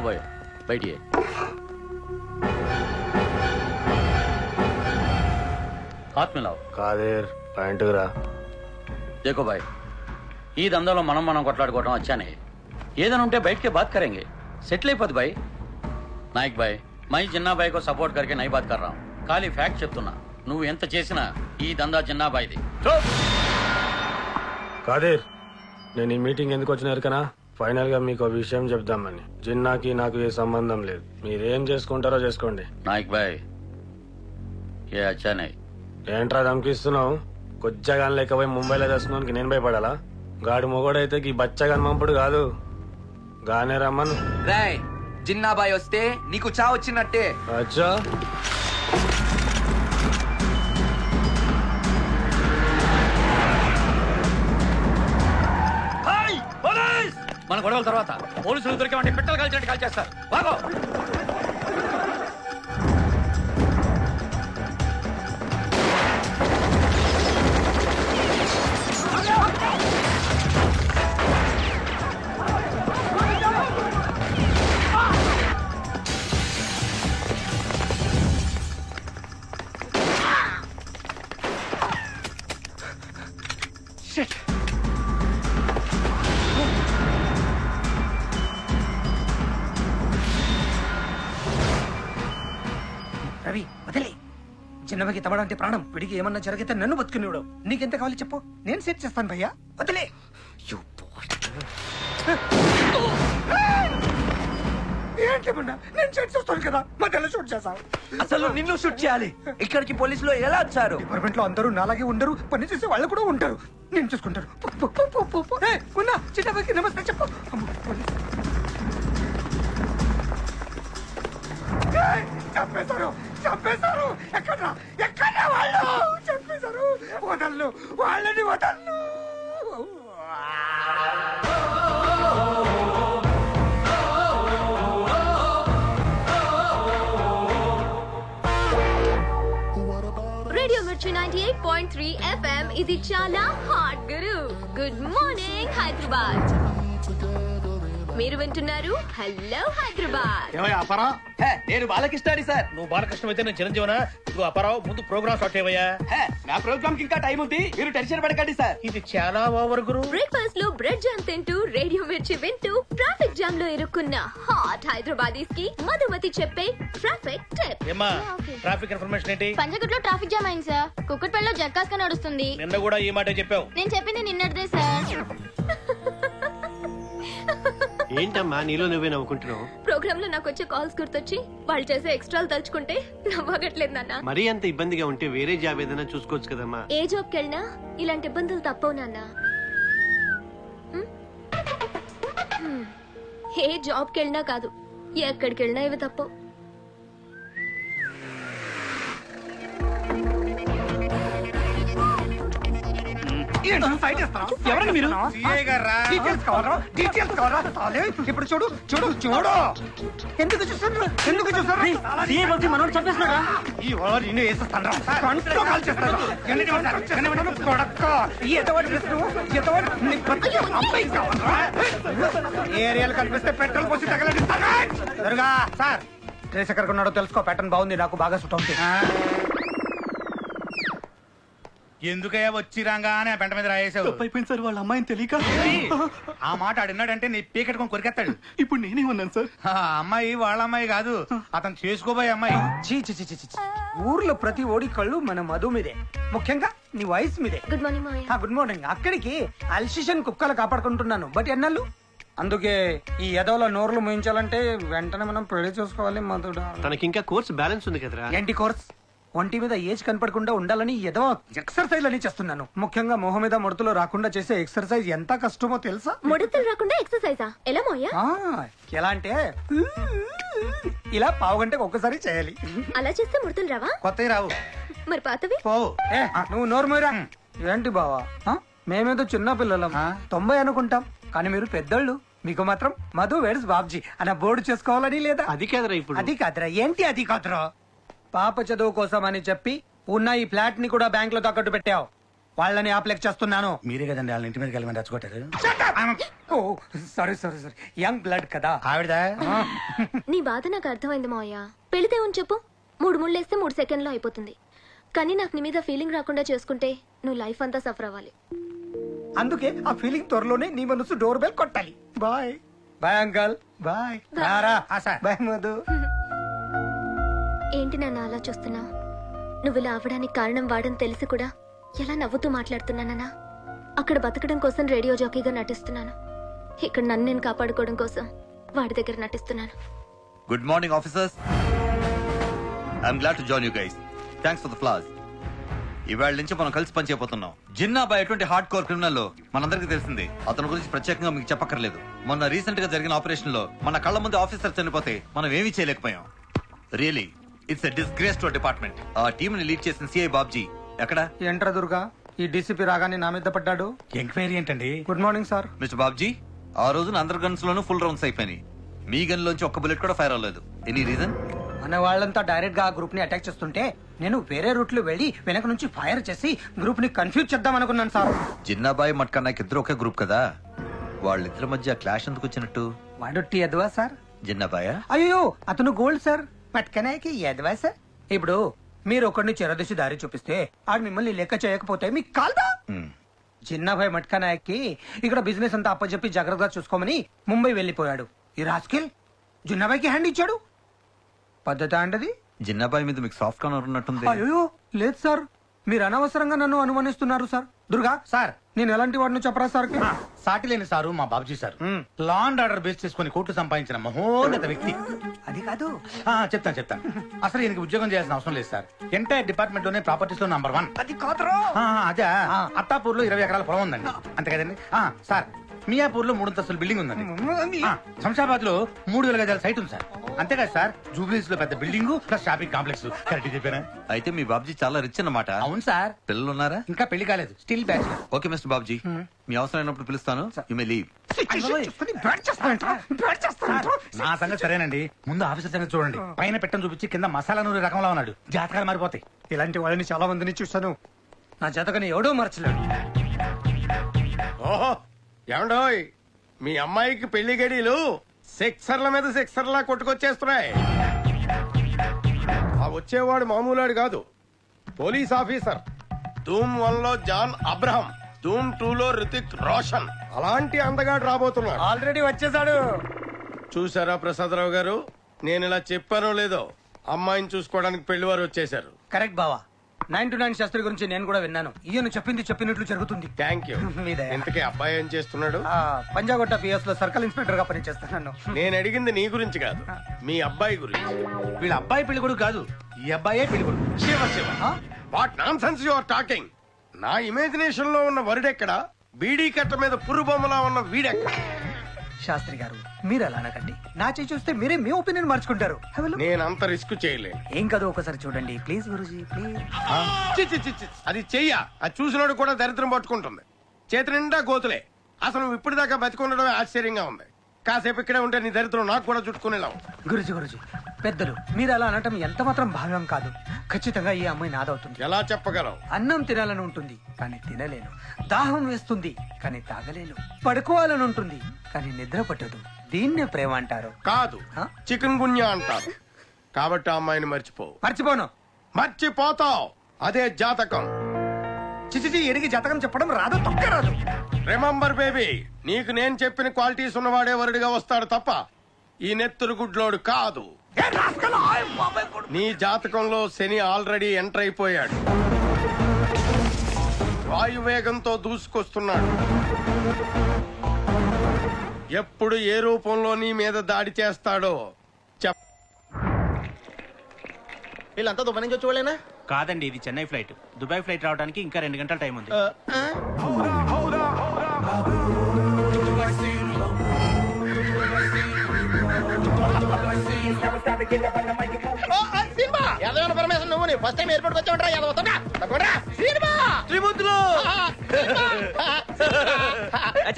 పోబోయే. బయటికి. కాదేర్ ఈ దందాలో మనం మనం కొట్లాడుకోవటం వచ్చానే. ఏదైనా ఉంటే బయటకే బాత్ కరేంగే సెటిల్ అయిపోద్ది బాయ్. నాయక్ బాయ్ మై చిన్నాబాయ్ కో సపోర్ట్ కరికే నై బాత్ కర్రాం ఖాళీ ఫ్యాక్ట్ చెప్తున్నా. నువ్వు ఎంత చేసినా ఈ దందా చిన్నాబాయ్ది కాదేర్ నేను ఈ మీటింగ్ ఎందుకు వచ్చిన ఎరకనా? ఫైనల్గా మీకు ఒక విషయం చెప్దామని. జిన్నాకి నాకు ఏ సంబంధం లేదు. మీరేం చేసుకుంటారో చేసుకోండి. నాయక్ భాయ్ ఏ అచ్చా నై ఏంట్రా ధమ్కిస్తున్నావు? కొచ్చగాని లేకపోయి ముంబైలో తెస్తున్నానికి నేను భయపడాలా? గాడి మొగోడైతే ఈ బచ్చగాని మంపుడు కాదు. గానే రమ్మను. రాయ్ జిన్నాబాయ్ వస్తే నీకు చావు వచ్చినట్టే. అచ్చా? మన గొడవల తర్వాత పోలీసులు దొరికామంటే పెట్టలు కాల్చినట్టు కాల్చేస్తారు బాగో Shit! చిన్నవకి తమడంటే ప్రాణం? విడికి ఏమన్నా జరిగితే నన్ను బతుకునేవాడు నీకెంత కావాలి చెప్పు. నేను సెట్ చేస్తాను భయ్యా. వదిలే. నేను సెట్ చేస్తాను కదా. మధ్యలో షూట్ అసలు నిన్ను షూట్ చేయాలి. ఇక్కడికి పోలీసులు ఎలా వచ్చారు? డిపార్ట్మెంట్లో అందరూ నాలాగే ఉండరు. పని చేసే వాళ్ళు కూడా ఉంటారు. నేను చూసుకుంటారు ఉన్నా నమస్తే చెప్పు. చంపేశారు. చంపేశారు. ఎక్కడ్రా ఎక్కడ్రా వాళ్ళు? చంపేశారు వదలను వాళ్ళని వదలను. Radio Mirchi ninety eight point three FM ఇది చాలా హాట్ గురు గుడ్ మార్నింగ్ హైదరాబాద్ మీరు వింటున్నారు హలో హైదరాబాద్. హే, నేను బాలకృష్ణాని సార్. నువ్వు బాలకృష్ణ అయితే నేను చిరంజీవన? నువ్వు అప్పారావు ముందు ప్రోగ్రామ్ స్టార్ట్ చేయవయ్యా. హే, నా ప్రోగ్రామ్కి ఇంకా టైం ఉంది. మీరు టెన్షన్ పడకండి సార్. ఇది చాలా ఓవర్ గురు. బ్రేక్ఫాస్ట్లో బ్రెడ్ జామ్ తింటూ రేడియో మిర్చి వింటూ ట్రాఫిక్ జామ్లో ఇరుక్కున్న హాట్ హైదరాబాదీస్కి మధుమతి చెప్పే ట్రాఫిక్ టిప్. ఏమ్మా ట్రాఫిక్ ఇన్ఫర్మేషన్ ఏంటి? పంచగుట్లో ట్రాఫిక్ జామ్ అయింది సార్. కుక్కట్పల్లిలో జర్కాస్గా నడుస్తుంది. నిన్న కూడా ఈ మాట చెప్పావు. నేను చెప్పింది నిన్నటిదే సార్. ఏంటమ్మా నీలో నువ్వే నవ్వుకుంటున్నావు? ప్రోగ్రామ్లో నాకు వచ్చే కాల్స్ గుర్తొచ్చి వాళ్ళు చేసే ఎక్స్ట్రాలు తలుచుకుంటే నవ్వగట్లేదు నాన్న. మరీ అంత ఇబ్బందిగా ఉంటే వేరే జాబ్ ఏదైనా చూసుకోవచ్చు కదమ్మా. ఏ జాబ్కి వెళ్ళినా ఇలాంటి ఇబ్బందులు తప్పవు నాన్న. ఏ జాబ్కి వెళ్ళినా కాదు ఎక్కడికి వెళ్ళినా ఇవి తప్పవు. ఎవరండి మీరు? డీటెయిల్స్ కావాలా డీటెయిల్స్ కావాలా చాలే ఇప్పుడు చూడు చూడు చూడు. ఎందుకు ఎందుకు మనోడు చంపేస్తున్నాడా? ఈ వేసేస్తాను కంట్లో కాల్ చేస్తాను? కొడక్క. నీ అమ్మాయి కావాలా ఏరియాలో కనిపిస్తే పెట్రోల్ పోసి తగలడిస్తాను సార్ డ్రెస్ కొన్నాడో తెలుసుకో. ప్యాటర్న్ బాగుంది. నాకు బాగా సుట్ అవుతుంది. ఎందుకయ్యా వచ్చి రాగానే ఆ పెంట మీద రాయేసావు అయిపోయింది సార్ వాళ్ళ అమ్మాయిని తెలియక. ఆ మాట ఆడినాడంటే నీ పీకెట్టుకొని కొరికేస్తాడు. ఇప్పుడు నేనే ఉన్నాను సార్. ఆ అమ్మాయి వాళ్ళ అమ్మాయి కాదు అతను చేసుకోబోయే అమ్మాయి. చీ చీ చీ చీ చీ. ఊర్లో ప్రతి ఓడి కళ్ళు మన మధు మీదే. ముఖ్యంగా నీ వయసు మీదే. గుడ్ మార్నింగ్ మావయ్య. గుడ్ మార్నింగ్ అక్కడికి అల్సిషన్ కుక్కలు కాపాడుకుంటున్నాను. బట్ ఎన్నాళ్ళు? అందుకే ఈ ఎదవల నోర్లు ముయించాలంటే వెంటనే మనం పెళ్ళి చూసుకోవాలి మధుడా. తనకి ఇంకా కోర్స్ బ్యాలెన్స్ ఉంది కదరా? ఏంటి కోర్స్? ఒంటి మీద ఏజ్ కనపడకుండా ఉండాలని ఏదో ఎక్సర్సైజ్ అని చేస్తున్నాను. ముఖ్యంగా మొహం మీద ముడతలు రాకుండా చేసే ఎక్సర్సైజ్ ఎంత కష్టమో తెలుసా? ముడతలు రాకుండా ఎక్సర్సైజా ఎలా మోయా? ఆ, ఎలా అంటే ఇలా పావు గంటకు ఒక్కసారి చేయాలి. అలా చేస్తే ముడతలు రావా? కొత్తవి రావు. మరి పాతవి? పోవు. ఏ, నువ్వు నోరు మీరా ఏంటి బావా? ఆ? మేమేదో చిన్న పిల్లలం. ఆ? తొంభై అనుకుంటాం. కానీ మీరు పెద్దోళ్ళు. మీకు మాత్రం మధు వేర్స్ బాబ్జీ అన్న బోర్డు చేసుకోవాలని లేదా? అది కాదురా ఇప్పుడు. అది కాదురా. ఏంటి అది కాదురా? పాప చదువు కోసం అని చెప్పి ఉన్న ఈ ఫ్లాట్ని కూడా బ్యాంక్లో తాకట్టు పెట్టావు. వాళ్ళని ఆప్లెక్ చేస్తున్నాను. మీరే కదండి వాళ్ళ ఇంటి మీదకి వెళ్ళమని రెచ్చగొట్టారు. ఓ sorry sorry sorry young blood కదా. ఆవిడదా? నీ బాధ నాకు అర్థమైంది మావయ్య. పెళ్ళితే ఉంది చెప్పు? మూడు ముళ్ళేస్తే మూడు సెకండ్లో అయిపోతుంది. కానీ నాకు నీ మీద ఫీలింగ్ రాకుండా చేసుకుంటే నువ్వు లైఫ్ అంతా సఫర్ అవ్వాలి. అందుకే ఆ ఫీలింగ్ త్వరలోనే నీ మనసు డోర్ బెల్ కొట్టాలి బాయ్ బాయ్ అంకల్ బాయ్ రారా. బాయ్ మధు. ఏంటి నాన్న అలా చూస్తున్నావు నువ్వు ఇలా అవ్వడానికి కారణం వాడని తెలిసి కూడా ఎలా నవ్వుతూ మాట్లాడుతున్నానన్నా అక్కడ బతకడం కోసం రేడియో జాకీగా నటిస్తున్నాను. ఇక్కడ నన్ను నేను కాపాడుకోవడం కోసం వాడి దగ్గర నటిస్తున్నాను. Good morning officers I'm glad to join you guys thanks for the flowers ఇవాళ నుంచి మనం కలిసి పనిచేయబోతున్నాం జిన్నాబాయ్ ఎటువంటి హార్డ్ కోర్ క్రిమినల్ మనందరికీ తెలిసింది. అతని గురించి ప్రత్యేకంగా మీకు చెప్పక్కర్లేదు. మొన్న రీసెంట్గా జరిగిన ఆపరేషన్లో మన కళ్ళ ముందు ఆఫీసర్ చనిపోతే మనం ఏమీ చేయలేకపోయాం. Really it's a disgrace to department ఆ టీమ్ని లీడ్ చేసిన సిఐ బాబ్జీ ఎక్కడ? ఏంట్రా దుర్గా? ఈ డీసీపీ రాగానే నా మీద పడ్డాడు? ఎంక్వైరీ ఏంటండి? Good morning sir mister Babji ఆ రోజున అందరు గన్స్ లోనూ ఫుల్ రౌండ్స్ అయిపోయినాయి. మీ గన్ లోంచి ఒక్క బుల్లెట్ కూడా ఫైర్ అవ్వలేదు. ఎనీ రీజన్ మన వాళ్ళంతా డైరెక్ట్గా ఆ గ్రూప్ని అటాక్ చేస్తుంటే నేను వేరే రూట్లో వెళ్ళి వెనక నుంచి ఫైర్ చేసి గ్రూప్ని కన్ఫ్యూజ్ చేద్దాం అనుకున్నాను సార్ జిన్నాబాయ్ మట్కా నాకు ఇద్దరు ఒకే గ్రూప్ కదా? వాళ్ళిద్దరి మధ్య క్లాష్ ఎందుకు వచ్చినట్టు? వాడొట్టి ఎదవా సార్ జిన్నాబాయా? అయ్యో అతను గోల్డ్ సార్ పట్టుకనేకి ఎదవా సార్ ఇప్పుడు మీరు ఒకరిని చెరదీసి దారి చూపిస్తే ఆడు మిమ్మల్ని లెక్క చేయకపోతే మీకు కాల్దా. చిన్నభాయ్ మట్కా నాయక్కి ఇక్కడ బిజినెస్ అంతా అప్పచెప్పి జాగ్రత్తగా చూసుకోమని ముంబై వెళ్ళిపోయాడు. ఈ రాస్కిల్ జిన్నాబాయ్కి హ్యాండ్ ఇచ్చాడు. పద్ధత అంటది? జిన్నాబాయ్ మీద మీకు సాఫ్ట్ కార్నర్ ఉన్నట్టుంది. అయ్యో లేదు సార్. మీరు అనవసరంగా నన్ను అనుమానిస్తున్నారు సార్. దుర్గా సార్ నేను ఎలాంటి వాడిని చెప్పరా సార్ సాటి లేని సారు మా Babuji sir. Law and order base చేసుకుని కోర్టు సంపాదించిన మహోన్నత వ్యక్తి. అది కాదు. ఆ, చెప్తాను చెప్తాను. అసలు ఈయనకి ఉద్యోగం చేయాల్సిన అవసరం లేదు సార్. ఎంటైర్ డిపార్ట్మెంట్లోనే ప్రాపర్టీస్లో నంబర్ వన్ అది కాదురా. ఆ, అదే. అత్తాపూర్లో ఇరవై ఎకరాల పొలం ఉందండి. అంతే కదండి? ఆ, సార్ మియాపూర్లో మూడంతస్తుల బిల్డింగ్ ఉందండి. ఆ, శంషాబాద్లో మూడు వేల గజాల సైట్ ఉంది సార్. అంతేకాదు సార్? జూబ్లీస్లో పెద్ద building plus shopping complex. Correct చెప్పానా? అయితే మీ బాబ్జీ చాలా రిచ్ అన్నమాట. అవును సార్. పిల్లలు ఉన్నారా ఇంకా పెళ్ళి కాలేదు. Still bachelor okay mister Babji. మీ అవసరం అయినప్పుడు పిలుస్తాను. యు మే లీవ్ నా సంగతి సరేనండి. ముందు ఆఫీసర్ సంగతి చూడండి. పైన పెట్టని చూపించి కింద మసాలా నూనె రకంలో ఉన్నాడు. జాతకాలు మారిపోతాయి. ఇలాంటి వాళ్ళని చాలా మందిని చూశాను. నా జతకని ఎవడో మరచలేడు. ఓహో ఏమండోయ్? మీ అమ్మాయికి పెళ్ళి గడియలు? సిక్సర్ల మీద సిక్సర్లా కొట్టుకొచ్చేస్తున్నాయి. ఆ వచ్చేవాడు మామూలాడు కాదు. Police officer. ధూమ్ వన్లో జాన్ అబ్రహం. ధూమ్ టూ లో రితిక్ రోషన్. అలాంటి అందగాడు రాబోతున్నాడు. ఆల్రెడీ వచ్చేసాడు. చూసారా ప్రసాదరావు గారు? నేను ఇలా చెప్పానో లేదో? అమ్మాయిని చూసుకోవడానికి పెళ్ళి వారు వచ్చేశారు. కరెక్ట్ బావా. నైన్ టు నైన్ శాస్త్రి గురించి నేను కూడా విన్నాను. ఈయన చెప్పింది చెప్పినట్లు జరుగుతుంది. థ్యాంక్ యూ మీ దయ. ఇంతకీ అబ్బాయి ఏం చేస్తున్నాడు? ఆ, పంజాగుట్ట పిఎస్లో సర్కిల్ ఇన్స్పెక్టర్గా పనిచేస్తున్నాను నేను అడిగింది నీ గురించి కాదు మీ అబ్బాయి గురించి. వీళ్ళ అబ్బాయి పెళ్ళి కొడుకు కాదు ఈ అబ్బాయే పెళ్ళి కొడుకు Shiva Shiva. What nonsense you are talking నా ఇమాజినేషన్లో ఉన్న వరుడెక్కడ? బీడీ కట్ట మీద పురు బొమ్మలా ఉన్న వీడెక్కడ? శాస్త్రి గారు మీరు అలా అనకండి. నా చేయి చూస్తే మీరే మీ ఒపీనియన్ మార్చుకుంటారు. నేను అంత రిస్క్ చేయలేను ఏం కాదు ఒకసారి చూడండి. Please Guruji please. చి, చి, చి, చి. అది చెయ్య. అది చూసినోడు కూడా దరిద్రం పట్టుకుంటుంది. చేతి నిండా గోతులే. అసలు నువ్వు ఇప్పటిదాకా బతికుండడమే ఆశ్చర్యంగా ఉంది. కాసేపు ఇక్కడే ఉంటే నీ దరిద్రం నాకు కూడా చుట్టుకునేలా ఉంది. గురుజీ గురుజీ పెద్దలు మీరు అలా అనటం ఎంత మాత్రం భావ్యం కాదు. ఖచ్చితంగా ఈ అమ్మాయి నాదవుతుంది. ఎలా చెప్పగలవు? అన్నం తినాలని ఉంటుంది కానీ తినలేను. దాహం వేస్తుంది కానీ తాగలేను. పడుకోవాలని ఉంటుంది కానీ నిద్ర పట్టదు. దీన్నే ప్రేమ అంటారు. కాదు ఆ? చికెన్ గున్యా అంటారు. కాబట్టి ఆ అమ్మాయిని మర్చిపో మర్చిపోను. మర్చిపోతావు. అదే జాతకం. చిచిచి ఎరిగి జతకం చెప్పడం రాదు తొక్క రాదు. రిమంబర్ బేబీ నీకు నేను చెప్పిన క్వాలిటీస్ ఉన్నవాడే వరుడిగా వస్తాడు తప్ప ఈ నెత్తురు గుడ్లోడు కాదు. నీ జాతకంలో శని ఆల్రెడీ ఎంటర్ అయిపోయాడు. వాయువేగంతో దూసుకొస్తున్నాడు. ఎప్పుడు ఏ రూపంలో నీ మీద దాడి చేస్తాడో చెప్ వీళ్ళంతా దుబాయ్ నుంచి వచ్చి వాళ్ళేనా కాదండి ఇది చెన్నై ఫ్లైట్. దుబాయ్ ఫ్లైట్ రావడానికి ఇంకా రెండు గంటల టైం ఉంది. పరమేశ్వర నువ్వు ఫస్ట్ టైం ఎయిర్పోర్ట్ వచ్చావంటరా యాదవ వస్తుందా? తప్పకుండా. సినిమా! త్రిమూర్తులు!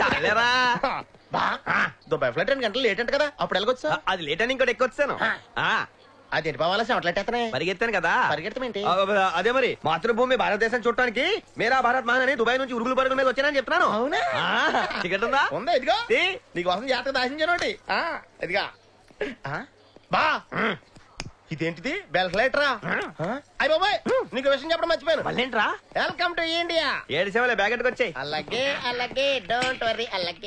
చాలేరా? బా దుబాయ్ ఫ్లైట్ రెండు గంటలు లేట్ అంట కదా అప్పుడు వెళ్ళకొచ్చా అది లేట్ అని ఇంకోటి ఎక్కొచ్చాను అదేంటి బావాల పరిగెత్తాను కదా. పరిగెత్తమేంటి? ఆ, అదే మరి మాతృభూమి భారతదేశం చూడటానికి మేరా భారత్ మహాన్ అని దుబాయ్ నుంచి ఉరుగులు పరుగుల మీద వచ్చానని చెప్తున్నాను. అవునా? ఆ, టికెట్ ఉందా? ఉందా ఇదిగో. తీ. నీకోసం జాతక దాచించానోటి ఇదిగా. ఆ, బా. ఇదేంటిది? అయ్య బాబాయ్ నీకు విషయం చెప్పడం మర్చిపోయాను. మళ్ళేంట్రా? Welcome to India. ఏడు సేవలే బ్యాగెట్కి వచ్చాయి అలాగే అలాగే డోంట్ వరీ అలాగే.